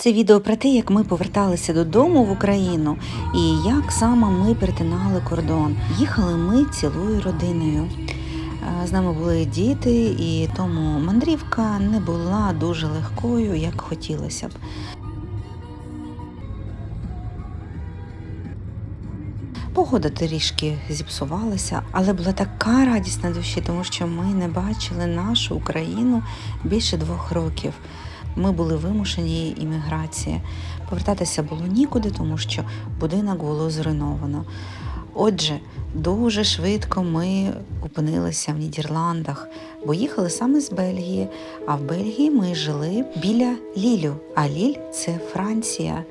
Це відео про те, як ми поверталися додому в Україну і як саме ми перетинали кордон. Їхали ми цілою родиною. Е, З нами були діти, і тому мандрівка не була дуже легкою, як хотілося б. Погода трішки зіпсувалася, але була така радість на душі, тому що ми не бачили нашу Україну більше двох років. Ми були вимушені імміграції. Повертатися було нікуди, тому що будинок було зруйновано. Отже, дуже швидко ми опинилися в Нідерландах, бо їхали саме з Бельгії. А в Бельгії ми жили біля Лілю. А Ліль це Франція.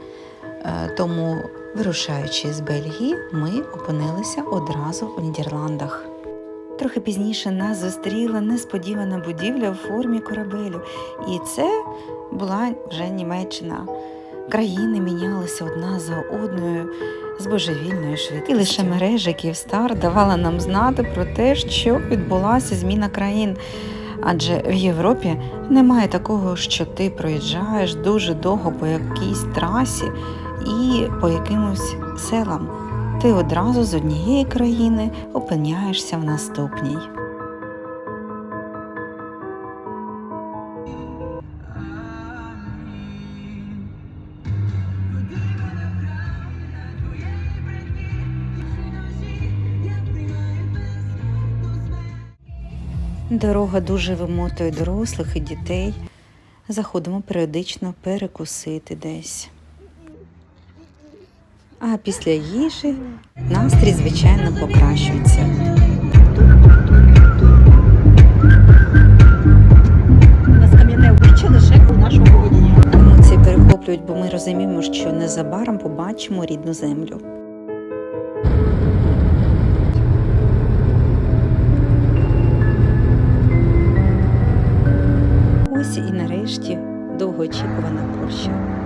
Е, Тому, вирушаючи з Бельгії, ми опинилися одразу у Нідерландах. Трохи пізніше нас зустріла несподівана будівля в формі корабелю, і це була вже Німеччина. Країни мінялися одна за одною з божевільною швидкістю. І лише мережа Київстар давала нам знати про те, що відбулася зміна країн. Адже в Європі немає такого, що ти проїжджаєш дуже довго по якійсь трасі і по якимось селам. Ти одразу з однієї країни опиняєшся в наступній. Дорога дуже вимотує дорослих і дітей. Заходимо періодично перекусити десь. А після їжі настрій, звичайно, покращується. У нас кам'яне обличчя лише у нашого водія. Емоції перехоплюють, бо ми розуміємо, що незабаром побачимо рідну землю. Ось і нарешті довгоочікувана Польща.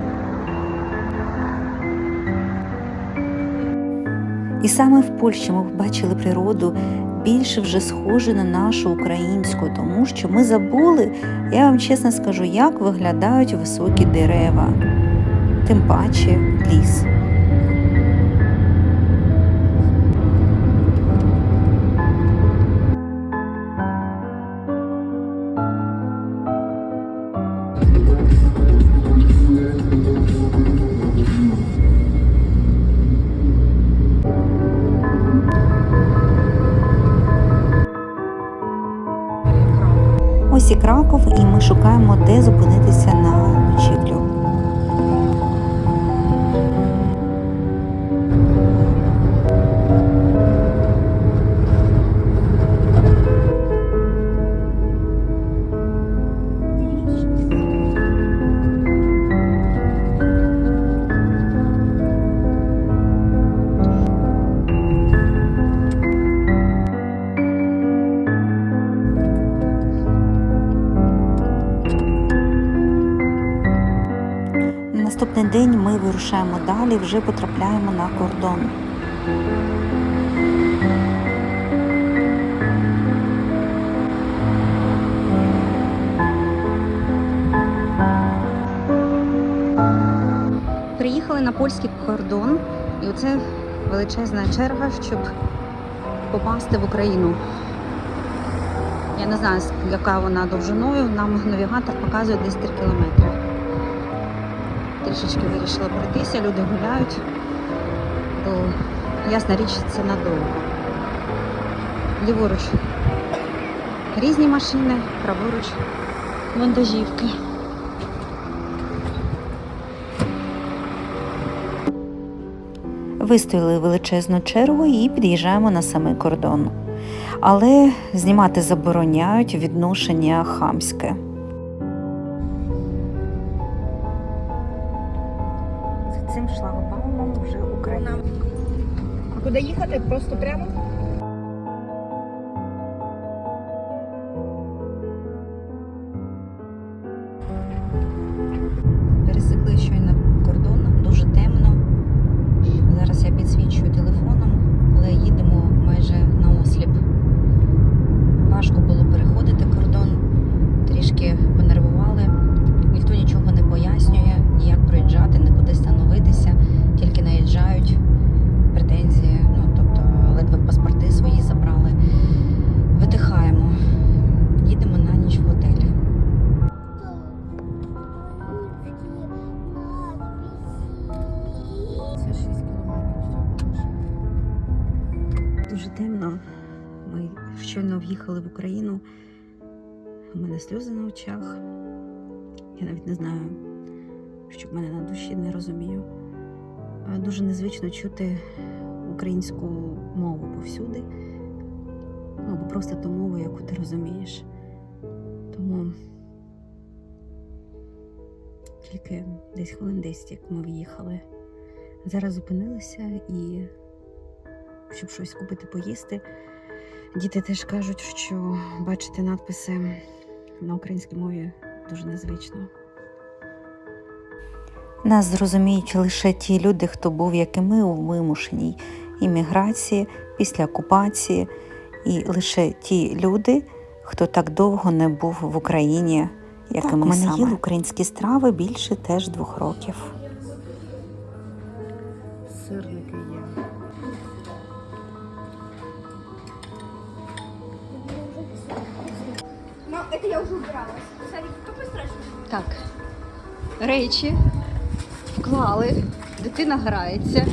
І саме в Польщі ми побачили природу більше вже схожу на нашу українську, тому що ми забули, я вам чесно скажу, як виглядають високі дерева, тим паче ліс. Ось і Краков, і ми шукаємо, де зупинитися на ночівлю. Наступний день ми вирушаємо далі, вже потрапляємо на кордон. Приїхали на польський кордон, і оце величезна черга, щоб попасти в Україну. Я не знаю, яка вона довжиною. Нам навігатор показує десь 3 кілометри. Трішечки вирішила пройтися, люди гуляють, бо ясна річ, це надовго. Ліворуч різні машини, праворуч вантажівки. Вистояли величезну чергу і під'їжджаємо на самий кордон. Але знімати забороняють відношення хамське. Куди їхати? Просто прямо? Темно. Ми щойно в'їхали в Україну. У мене сльози на очах. Я навіть не знаю, що в мене на душі, не розумію. Дуже незвично чути українську мову повсюди. Ну, або просто ту мову, яку ти розумієш. Тому тільки десь хвилин 10, як ми в'їхали. Зараз зупинилися і щоб щось купити поїсти. Діти теж кажуть, що бачити надписи на українській мові дуже незвично. Нас зрозуміють лише ті люди, хто був, як і ми, у вимушеній імміграції після окупації, і лише ті люди, хто так довго не був в Україні, як Так, і ми саме. їли українські страви більше теж двох років. Это я уже убиралась. Садик, какой страшный? Так, речі вклали, дитина грається,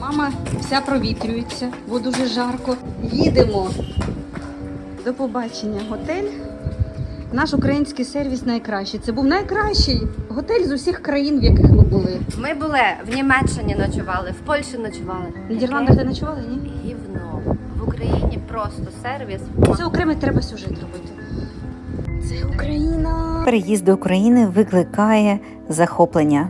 мама вся провітрюється, бо дуже жарко. Їдемо. До побачення. Готель. Наш український сервіс найкращий. Це був найкращий готель з усіх країн, в яких ми були. Ми були в Німеччині ночували, в Польщі ночували. В Нідерландах де ночували, ні? Гівно. В Україні просто сервіс. Це окремий треба сюжет робити. Це Україна. Переїзд до України викликає захоплення.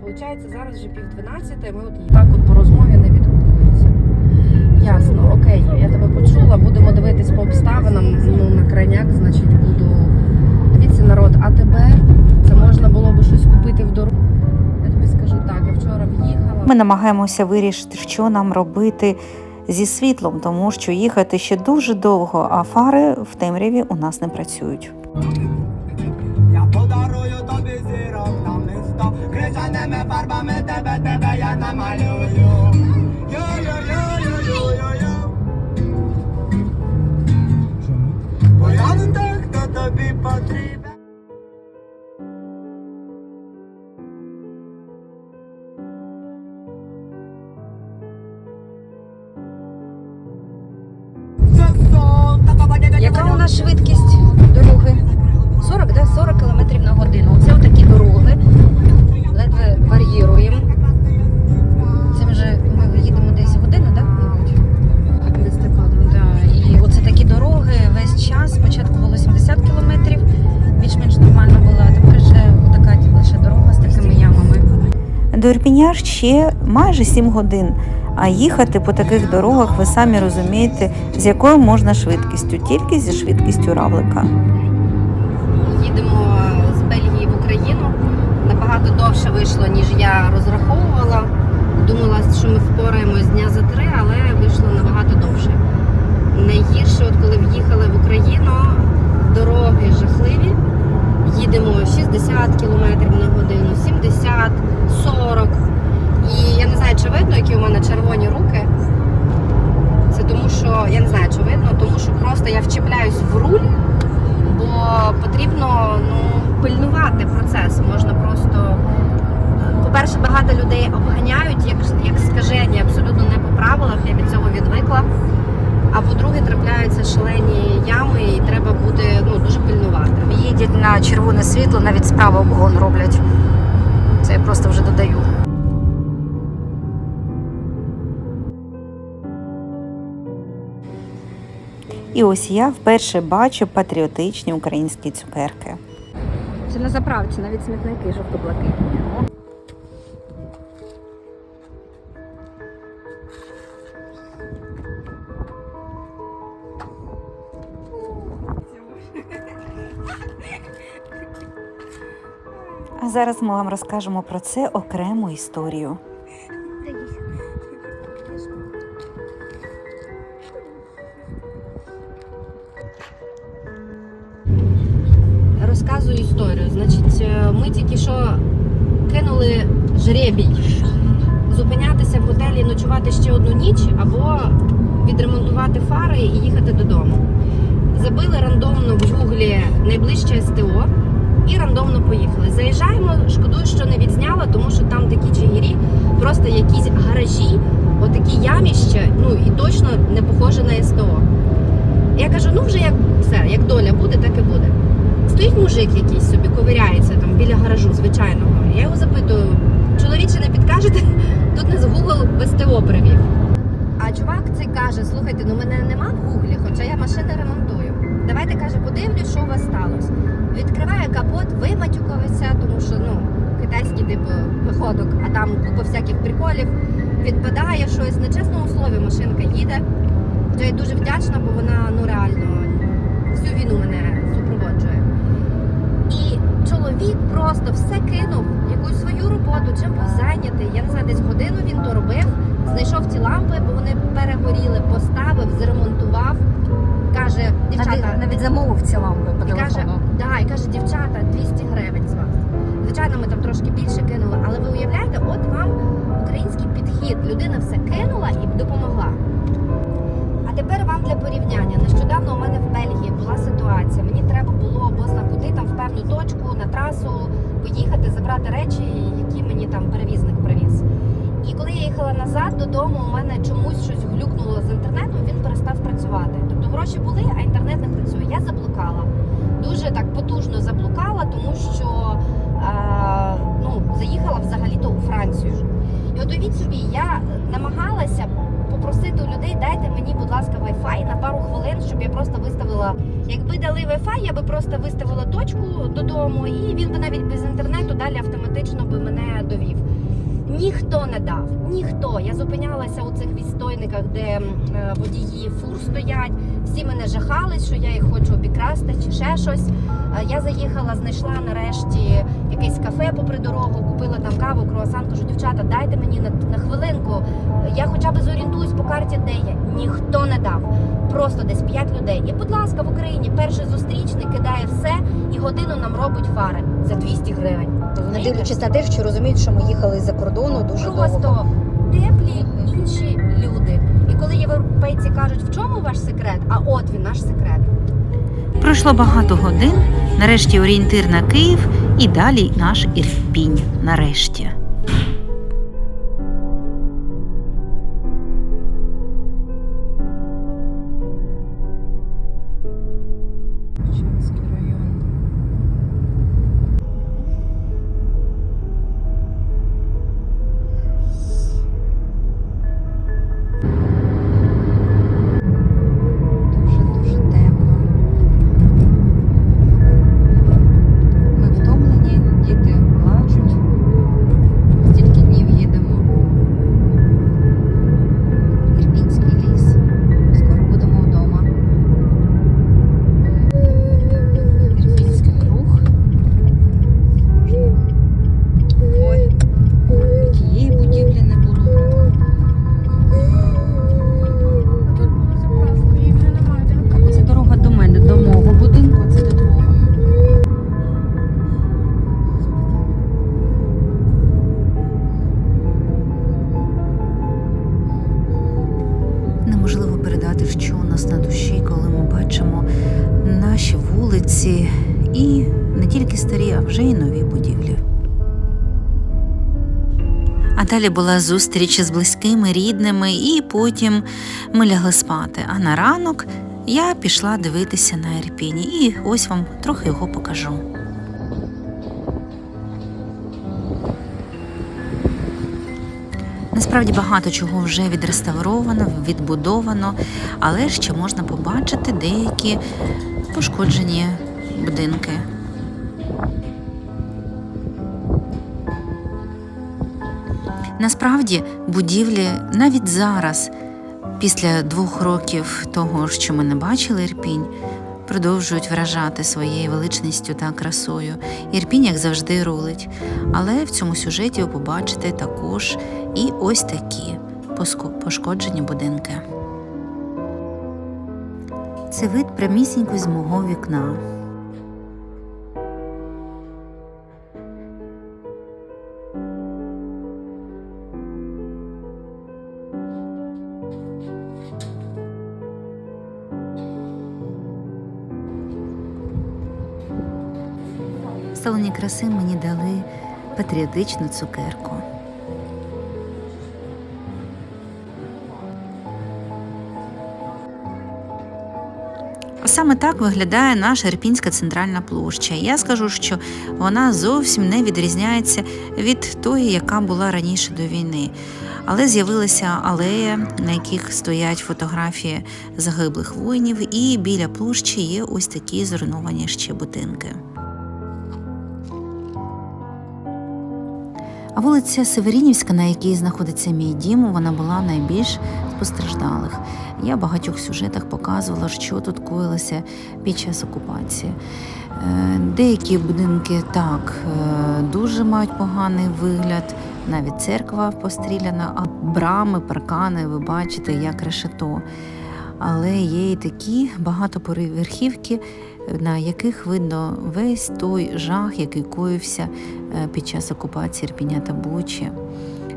Получається, зараз вже пів дванадцяти, ми от так от по розмові не відгукуються. Ясно, окей, я тебе почула, будемо дивитись по обставинам. Ну, на крайняк, значить, буду. Дивіться, народ, а тебе це можна було би щось купити в дорогу. Я тобі скажу так, я вчора в'їхала. Ми намагаємося вирішити, що нам робити зі світлом, тому що їхати ще дуже довго, а фари в темряві у нас не працюють. Я подарую тобі зірок на місто. Крижаними фарбами тебе, тебе я намалюю. Бо я не так, хто тобі потрібен Нас швидкість дороги? 40, да? 40 км на годину. Оце отакі дороги. Ледве вар'їруємо. Це вже ми їдемо десь годину, так? Мабуть. Да. І оце такі дороги весь час. Спочатку було 70 кілометрів, більш-менш нормально було, а тепер вже така лише дорога з такими ямами. До Ірпіня ще майже 7 годин. А їхати по таких дорогах ви самі розумієте, з якою можна швидкістю, тільки зі швидкістю равлика. їдемо з Бельгії в Україну. Набагато довше вийшло, ніж я розраховувала. Думала, що ми впораємось дня за три, але вийшло набагато довше. Найгірше, от коли в'їхали в Україну, дороги жахливі. Їдемо 60 км на годину, 70, 40. І знаю, видно, які у мене червоні руки. Це тому, що я не знаю, чи видно, тому що просто я вчіпляюсь в руль бо потрібно ну, пильнувати процес. Можна просто, по-перше, багато людей обганяють, як, як скажені, абсолютно не по правилах, я від цього відвикла. А по-друге, трапляються шалені ями, і треба бути ну, дуже пильнувати. Їдять на червоне світло, навіть справа обгон роблять. Це я просто вже додаю. І ось я вперше бачу патріотичні українські цукерки. Це на заправці, навіть смітники жовто-блакитні. А зараз ми вам розкажемо про це окрему історію. Розказую історію. Значить, е, ми тільки що кинули жребій зупинятися в готелі, ночувати ще одну ніч або відремонтувати фари і їхати додому. Забили рандомно в гуглі найближче СТО. і рандомно поїхали. Заїжджаємо, шкодую, що не відзняла, тому що там такі чигирі, просто якісь гаражі, отакі яміще, ну і точно не похоже на СТО. Я кажу, ну вже як все, як доля буде, так. Стоїть мужик якийсь собі, ковиряється там біля гаражу звичайного. Я його запитую, чоловіче не підкажете? Тут нас Google в СТО привів. А чувак цей каже: слухайте, ну мене нема в гуглі, хоча я машини ремонтую. Давайте каже, подивлюсь, що у вас сталося. Відкриває капот, виматюкалися, тому що ну китайський типу виходок, а там купа всяких приколів. Відпадає щось. На чесному слові машинка їде. Я дуже вдячна, бо вона ну реально всю війну мене супроводжує. Чоловік просто все кинув, якусь свою роботу, чим був зайнятий. Я не знаю, десь годину він то робив, знайшов ті лампи, бо вони перегоріли, поставив, зремонтував. Каже, дівчата, навіть замовив ці лампи по і каже, да, і каже, дівчата, 200 гривень з вас. Звичайно, ми там трошки більше кинули, але ви уявляєте, от вам український підхід. Людина все кинула і допомогла. Тепер вам для порівняння. Нещодавно у мене в Бельгії була ситуація. Мені треба було бозна куди там в певну точку на трасу поїхати, забрати речі, які мені там перевізник привіз. І коли я їхала назад додому, у мене чомусь щось глюкнуло я би просто виставила точку додому, і він би навіть без інтернету далі автоматично би мене довів. Ніхто не дав, ніхто. Я зупинялася у цих відстойниках, де е, водії фур стоять. Всі мене жахались, що я їх хочу обікрасти чи ще щось. Е, Я заїхала, знайшла нарешті якесь кафе попри дорогу, купила там каву, круасан. Кажу, дівчата, дайте мені на, на хвилинку. Я хоча б зорієнтуюсь по карті, де я. Ніхто не дав. Просто десь п'ять людей. І, будь ласка, в Україні перший зустрічний кидає все і годину нам робить фари за 200 гривень. Не дивлячись на те, що розуміють, що ми їхали з-за кордону дуже довго. Просто теплі інші коли європейці кажуть, в чому ваш секрет? А от він наш секрет. Пройшло багато годин. Нарешті орієнтир на Київ і далі наш Ірпінь. Нарешті. Вулиці і не тільки старі, а вже й нові будівлі. А далі була зустріч з близькими, рідними, і потім ми лягли спати. А на ранок я пішла дивитися на Ірпінь. І ось вам трохи його покажу. Насправді багато чого вже відреставровано, відбудовано, але ще можна побачити деякі пошкоджені будинки. Насправді будівлі навіть зараз, після двох років того, що ми не бачили Ірпінь, продовжують вражати своєю величністю та красою. Ірпінь, як завжди, рулить. Але в цьому сюжеті ви побачите також і ось такі пошкоджені будинки. Це вид прямісінько з мого вікна. салоні краси мені дали патріотичну цукерку. Саме так виглядає наша Ірпінська центральна площа. Я скажу, що вона зовсім не відрізняється від тої, яка була раніше до війни. Але з'явилася алея, на яких стоять фотографії загиблих воїнів, і біля площі є ось такі зруйновані ще будинки. А вулиця Северінівська, на якій знаходиться мій дім, вона була найбільш постраждалих. Я в багатьох сюжетах показувала, що тут коїлося під час окупації. Е, Деякі будинки так е, дуже мають поганий вигляд, навіть церква постріляна, а брами, паркани, ви бачите, як решето. Але є і такі багатоповерхівки, на яких видно весь той жах, який коївся е, під час окупації Ірпіня та Бучі.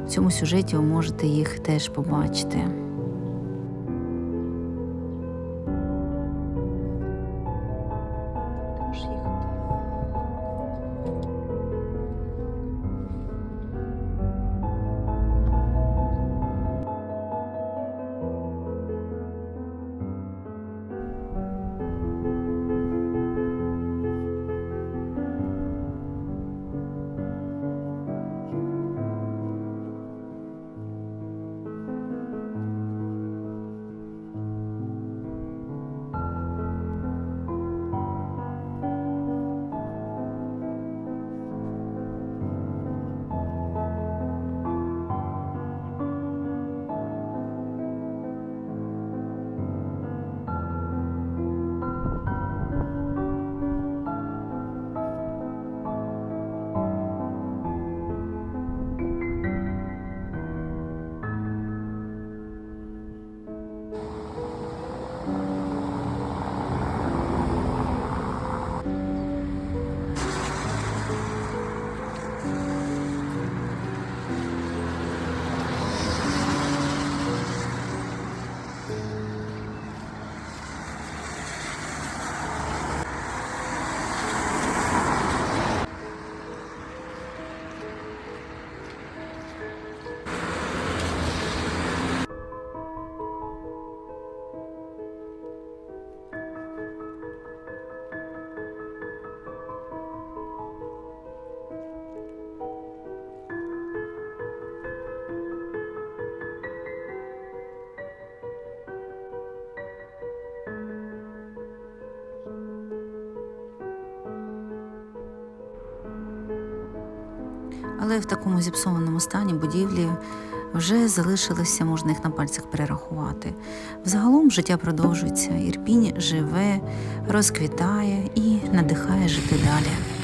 В цьому сюжеті ви можете їх теж побачити. Але в такому зіпсованому стані будівлі вже залишилися, можна їх на пальцях перерахувати. Взагалом життя продовжується, Ірпінь живе, розквітає і надихає жити далі.